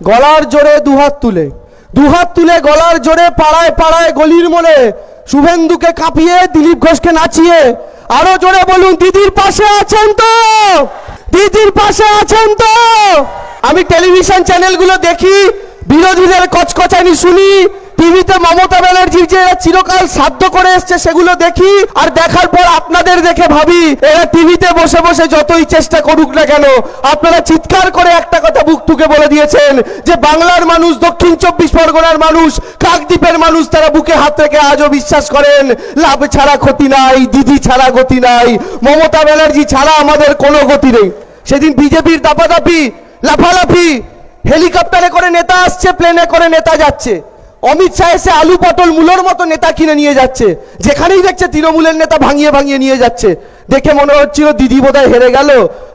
গলার জোরে দুহাত তুলে দুহাত তুলে গলার জোরে পাড়ায় পাড়ায় গলির মোড়ে শুভেন্দুকে কাঁপিয়ে দিলীপ ঘোষকে নাচিয়ে আরও জোরে বলুন, দিদির পাশে আছেন তো! দিদির পাশে আছেন তো! আমি টেলিভিশন চ্যানেলগুলো দেখি, বিরোধীদের কচকচানি শুনি টিভিতে মমতা ব্যানার্জি যে চিরকাল সাধ্য করে এসছে সেগুলো দেখি আর দেখার পর আপনাদের দেখে ভাবি, এরা টিভিতে বসে বসে যতই চেষ্টা করুক না কেন, আপনারা চিৎকার করে একটা কথা বুক টুকে বলে দিয়েছেন যে বাংলার মানুষ, দক্ষিণ চব্বিশ পরগনার মানুষ, কাকদ্বীপের মানুষ তারা বুকে হাত রেখে আজও বিশ্বাস করেন, লাভ ছাড়া ক্ষতি নাই, দিদি ছাড়া গতি নাই, মমতা ব্যানার্জি ছাড়া আমাদের কোনো গতি নেই। সেদিন বিজেপির দাপাদাপি, লাফালাফি, হেলিকপ্টারে করে নেতা আসছে, প্লেনে করে নেতা যাচ্ছে। অমিত শাহ এসে আলু পটল মূলোর মতো নেতা কিনে নিয়ে যাচ্ছে। যেখানেই দেখছে তৃণমূলের নেতা ভাঙিয়ে ভাঙিয়ে নিয়ে যাচ্ছে। দেখে মনে হচ্ছিল দিদি বোধহয় হেরে গেল,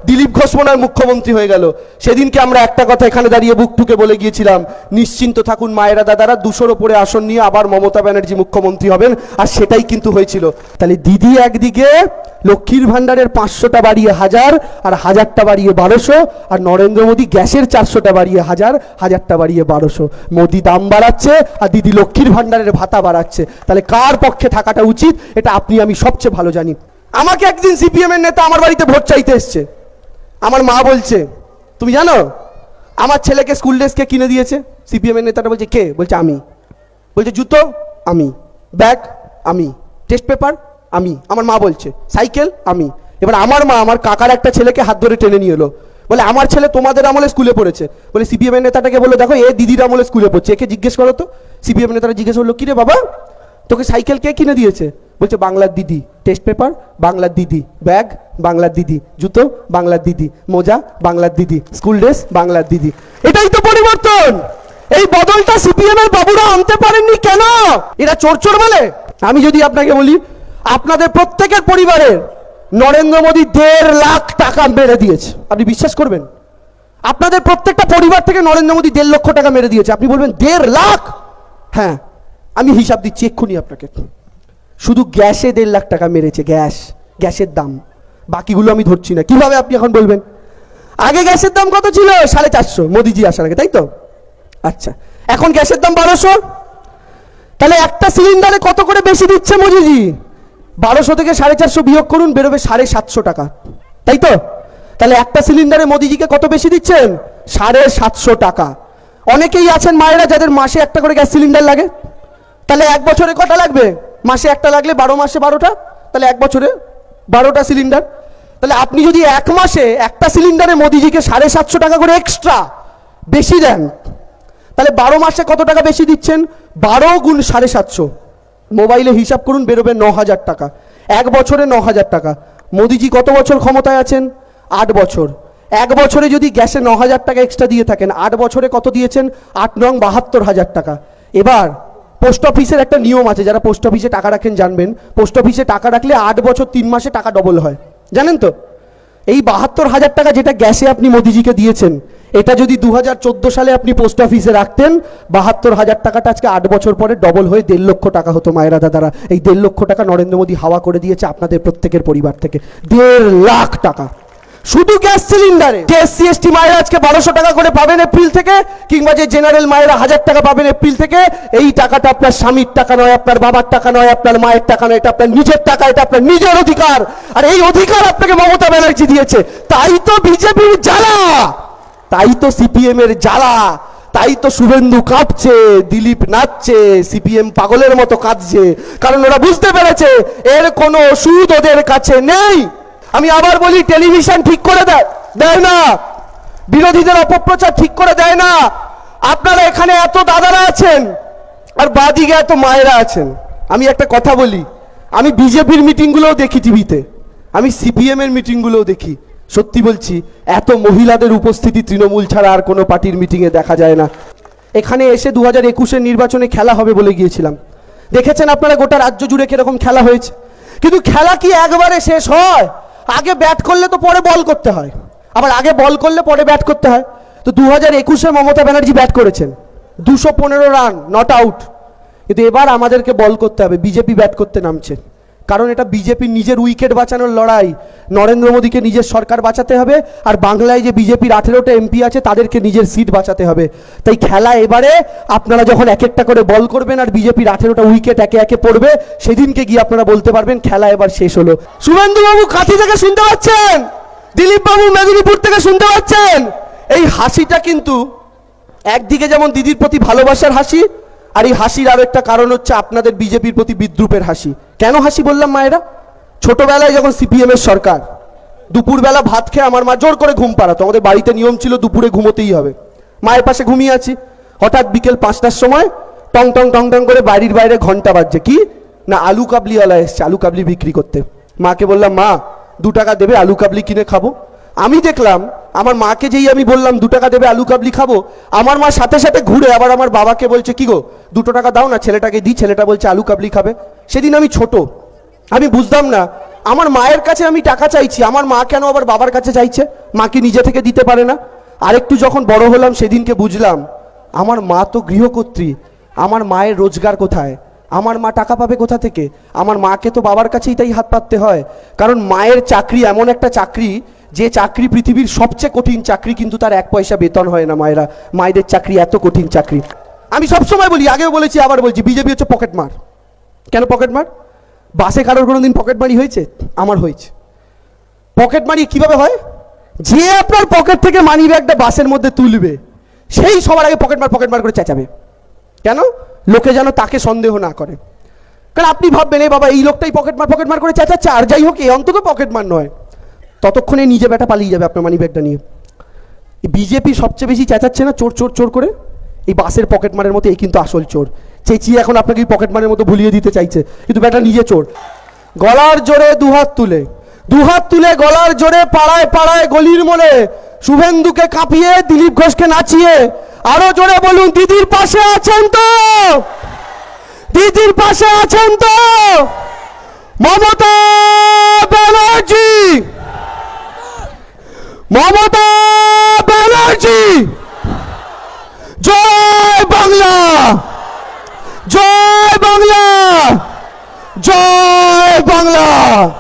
দিলীপ ঘোষ মনে মুখ্যমন্ত্রী হয়ে গেল। সেদিনকে আমরা একটা কথা এখানে দাঁড়িয়ে বুক টুকে বলে গিয়েছিলাম, নিশ্চিন্ত থাকুন মায়েরা দাদারা, দুশোর ওপরে আসন নিয়ে আবার মমতা ব্যানার্জি মুখ্যমন্ত্রী হবেন, আর সেটাই কিন্তু হয়েছিল। তাহলে দিদি একদিকে, লক্ষ্মীর ভান্ডারের পাঁচশোটা বাড়িয়ে হাজার, আর হাজারটা বাড়িয়ে বারোশো, আর নরেন্দ্র মোদী গ্যাসের চারশোটা বাড়িয়ে হাজার, হাজারটা বাড়িয়ে বারোশো। মোদী দাম বাড়াচ্ছে, আর দিদি লক্ষ্মীর ভান্ডারের ভাতা বাড়াচ্ছে। তাহলে কার পক্ষে থাকাটা উচিত, এটা আপনি, আমি সবচেয়ে ভালো জানি। আমাকে একদিন সিপিএম এর নেতা আমার বাড়িতে ভোট চাইতে এসছে। আমার মা বলছে, তুমি জানো, আমার ছেলেকে স্কুল ড্রেসকে কিনে দিয়েছে? সিপিএম এর নেতাটা বলছে, কে? বলছে, আমি। বলছে, জুতো? আমি। ব্যাগ? আমি। Test paper? আমি। আমার মা বলছে, সাইকেল? আমি। এবার আমার মা, আমার কাকার একটা ছেলেকে হাত ধরে টেনে নিয়ে এলো। বলে, আমার ছেলে তোমাদের আমলে স্কুলে পড়েছে। বলে, সিপিএম এর নেতাটাকে বলল, দেখো, এ দিদির আমলে স্কুলে পড়ছে। একে জিজ্ঞেস করো তো। সিপিএম নেতারা জিজ্ঞেস করল কিরে বাবা, তোকে সাইকেল কে কিনে দিয়েছে? বলছে, বাংলার দিদি টেস্ট পেপার বাংলার দিদি ব্যাগ বাংলার দিদি, জুতো, বাংলার দিদি, মোজা, বাংলার দিদি স্কুল ড্রেস বাংলার দিদি। এটাই তো পরিবর্তন! এই বদলটা সিপিএম এর বাবুরা আনতে পারেননি কেন? এরা চোর চোর বলে। আমি যদি আপনাকে বলি, আপনাদের প্রত্যেকের পরিবারের নরেন্দ্র মোদী দেড় লাখ টাকা মেরে দিয়েছে। আপনি বিশ্বাস করবেন? আপনাদের প্রত্যেকটা পরিবার থেকে নরেন্দ্র মোদী দেড় লক্ষ টাকা মেরে দিয়েছে। আপনি বলবেন, দেড় লাখ? হ্যাঁ আমি হিসাব দিচ্ছি এক্ষুনি আপনাকে। শুধু গ্যাসে দেড় লাখ টাকা মেরেছে, গ্যাস, গ্যাসের দাম। বাকিগুলো আমি ধরছি না। কীভাবে আপনি এখন বলবেন? আগে গ্যাসের দাম কত ছিল? সাড়ে চারশো, মোদিজি আসার আগে, তাই তো? আচ্ছা এখন গ্যাসের দাম বারোশো? তাহলে একটা সিলিন্ডারে কত করে বেশি দিচ্ছে মোদিজি? বারোশো থেকে সাড়ে চারশো বিয়োগ করুন, বেরোবে সাড়ে সাতশো টাকা। তাই তো? তাহলে একটা সিলিন্ডারে মোদিজিকে কত বেশি দিচ্ছেন? সাড়ে সাতশো টাকা। অনেকেই আছেন মায়েরা যাদের মাসে একটা করে গ্যাস সিলিন্ডার লাগে। তাহলে এক বছরে কটা লাগবে? মাসে একটা লাগলে বারো মাসে বারোটা, তাহলে এক বছরে বারোটা সিলিন্ডার তাহলে আপনি যদি এক মাসে একটা সিলিন্ডারে মোদিজিকে সাড়ে সাতশো টাকা করে এক্সট্রা বেশি দেন, তাহলে বারো মাসে কত টাকা বেশি দিচ্ছেন? বারো গুণ সাড়ে সাতশো। মোবাইলে হিসাব করুন, বেরোবে ন হাজার টাকা। এক বছরে ন হাজার টাকা। মোদিজি কত বছর ক্ষমতায় আছেন? আট বছর। এক বছরে যদি গ্যাসে ন হাজার টাকা এক্সট্রা দিয়ে থাকেন, আট বছরে কত দিয়েছেন? আট নং বাহাত্তর হাজার টাকা। এবার পোস্ট অফিসের একটা নিয়ম আছে, যারা পোস্ট অফিসে টাকা রাখেন জানবেন। পোস্ট অফিসে টাকা রাখলে আট বছর তিন মাসে টাকা ডবল হয়। জানেন তো? এই বাহাত্তর হাজার টাকা যেটা গ্যাসে আপনি মোদিজিকে দিয়েছেন, এটা যদি দু হাজার চোদ্দ সালে আপনি পোস্ট অফিসে রাখতেন, বাহাত্তর হাজার টাকাটা আজকে আট বছর পরে ডবল হয়ে দেড় লক্ষ টাকা হতো মায়েরা দাদারা। এই দেড় লক্ষ টাকা নরেন্দ্র মোদী হাওয়া করে দিয়েছে আপনাদের প্রত্যেকের পরিবার থেকে। দেড় লাখ টাকা। শুধু গ্যাস সিলিন্ডারে। যে এসসি, এসটি মায়েরা আজকে বারোশো টাকা করে পাবেন এপ্রিল থেকে, কিংবা যে জেনারেল মায়েরা হাজার টাকা পাবেন এপ্রিল থেকে, এই টাকাটা আপনার স্বামীর টাকা নয়, আপনার বাবার টাকা নয়, আপনার মায়ের টাকা নয়, এটা আপনার নিজের টাকা, এটা আপনার নিজের অধিকার। আর এই অধিকার আপনাকে মমতা ব্যানার্জি দিয়েছে। তাই তো বিজেপির জ্বালা। তাই তো সিপিএম এর জ্বালা। তাই তো শুভেন্দু কাঁপছে, দিলীপ নাচছে, সিপিএম পাগলের মতো কাঁদছে। কারণ ওরা বুঝতে পেরেছে, এর কোনো ওষুধ ওদের কাছে নেই। আমি আবার বলি, টেলিভিশন ঠিক করে দেয় দেয় না। বিরোধীদের অপপ্রচার ঠিক করে দেয় না। আপনারা এখানে এত দাদারা আছেন, আর বাদিকে এত মায়েরা আছেন। আমি একটা কথা বলি, আমি বিজেপির মিটিংগুলোও দেখি টিভিতে। আমি সিপিএম এর মিটিংগুলোও দেখি। সত্যি বলছি, এত মহিলাদের উপস্থিতি তৃণমূল ছাড়া আর কোনো পার্টির মিটিংয়ে দেখা যায় না। এখানে এসে দু হাজার একুশের নির্বাচনে খেলা হবে বলে গিয়েছিলাম। দেখেছেন আপনারা গোটা রাজ্য জুড়ে কীরকম খেলা হয়েছে? কিন্তু খেলা কি একবারে শেষ হয়? আগে ব্যাট করলে তো পরে বল করতে হয়। আবার আগে বল করলে পরে ব্যাট করতে হয়। তো দু হাজার একুশে মমতা ব্যানার্জি ব্যাট করেছেন। দুশো পনেরো রান নট আউট কিন্তু এবার আমাদেরকে বল করতে হবে। বিজেপি ব্যাট করতে নামছে। কারণ এটা বিজেপির নিজের উইকেট বাঁচানোর লড়াই। নরেন্দ্র মোদীকে নিজের সরকার বাঁচাতে হবে, আর বাংলায় যে বিজেপির আঠেরোটা এমপি আছে, তাদেরকে নিজের সিট বাঁচাতে হবে। তাই খেলা এবারে, আপনারা যখন এক একটা করে বল করবেন, আর বিজেপির আঠেরোটা উইকেট একে একে পড়বে, সেদিনকে গিয়ে আপনারা বলতে পারবেন, খেলা এবার শেষ হলো। শুভেন্দু বাবু কাঁথি থেকে শুনতে পাচ্ছেন? দিলীপ বাবু মেদিনীপুর থেকে শুনতে পাচ্ছেন? এই হাসিটা কিন্তু, একদিকে যেমন দিদির প্রতি ভালোবাসার হাসি আর এই হাসির আরও একটা কারণ হচ্ছে আপনাদের বিজেপির প্রতি বিদ্রুপের হাসি। কেন হাসি বললাম মায়েরা? ছোটবেলায় যখন সিপিএম এর সরকার, দুপুরবেলা ভাত খেয়ে আমার মা জোর করে ঘুম পাড়াতো। আমাদের বাড়িতে নিয়ম ছিল দুপুরে ঘুমোতেই হবে। মায়ের পাশে ঘুমিয়ে আছি। হঠাৎ বিকেল পাঁচটার সময় টং টং টং টং করে বাড়ির বাইরে ঘণ্টা বাজছে। কি? না, আলু কাবলিওয়ালা এসছে, আলু কাবলি বিক্রি করতে। মাকে বললাম, মা, দু টাকা দেবে, আলু কাবলি কিনে খাব। আমি দেখলাম, আমার মাকে যেই আমি বললাম, দু টাকা দেবে আলু কাবলি খাব, আমার মা সাথে সাথে ঘুরে আবার আমার বাবাকে বলছে, কি গো দুটো টাকা দাও না, ছেলেটাকে দিই, ছেলেটা বলছে আলু কাবলি খাবে। সেদিন আমি ছোট, আমি বুঝতাম না, আমার মায়ের কাছে আমি টাকা চাইছি, আমার মা কেন আবার বাবার কাছে চাইছে? মা কি নিজে থেকে দিতে পারে না? আরেকটু যখন বড় হলাম, সেদিনকে বুঝলাম, আমার মা তো গৃহকর্ত্রী, আমার মায়ের রোজগার কোথায়? আমার মা টাকা পাবে কোথা থেকে? আমার মাকে তো বাবার কাছেই তাই হাত পাততে হয়, কারণ মায়ের চাকরি এমন একটা চাকরি যে চাকরি পৃথিবীর সবচেয়ে কঠিন চাকরি, কিন্তু তার এক পয়সা বেতন হয় না মায়েরা। মায়েদের চাকরি এত কঠিন চাকরি। আমি সবসময় বলি, আগেও বলেছি, আবার বলছি বিজেপি হচ্ছে পকেট মার। কেন পকেট মার? বাসে কারোর কোনো দিন পকেট মারি হয়েছে? আমার হয়েছে। পকেট মারি কীভাবে হয়? যে আপনার পকেট থেকে মানি ব্যাগটা বাসের মধ্যে তুলবে, সেই সবার আগে পকেট মার পকেট মার করে চেঁচাবে। কেন? লোকে যেন তাকে সন্দেহ না করে। কারণ আপনি ভাববেন এই বাবা, এই লোকটাই পকেট মার পকেট মার করে চেঁচাচ্ছে, আর যাই হোক, এ অন্তত পকেট মার নয়। ততক্ষণে নিজে ব্যাটা পালিয়ে যাবে আপনার মানি ব্যাগটা নিয়ে। বিজেপি সবচেয়ে বেশি চেঁচাচ্ছে না চোর চোর চোর করে? এই বাসের পকেট মারের মতো এই কিন্তু আসল চোর। চেঁচিয়ে এখন আপনাকে পকেট মারের মতো ভুলিয়ে দিতে চাইছে। কিন্তু ব্যাটা নিজে চোর। গলার জোরে দুহাত তুলে। দুহাত তুলে গলার জোরে পাড়ায় পাড়ায় গলির মোড়ে শুভেন্দুকে কাঁপিয়ে দিলীপ ঘোষকে নাচিয়ে আরও জোরে বলুন, দিদির পাশে আছেন তো? দিদির পাশে আছেন তো? মমতা ব্যানার্জি! মমতা ব্যানার্জি! জয় বাংলা! জয় বাংলা! জয় বাংলা!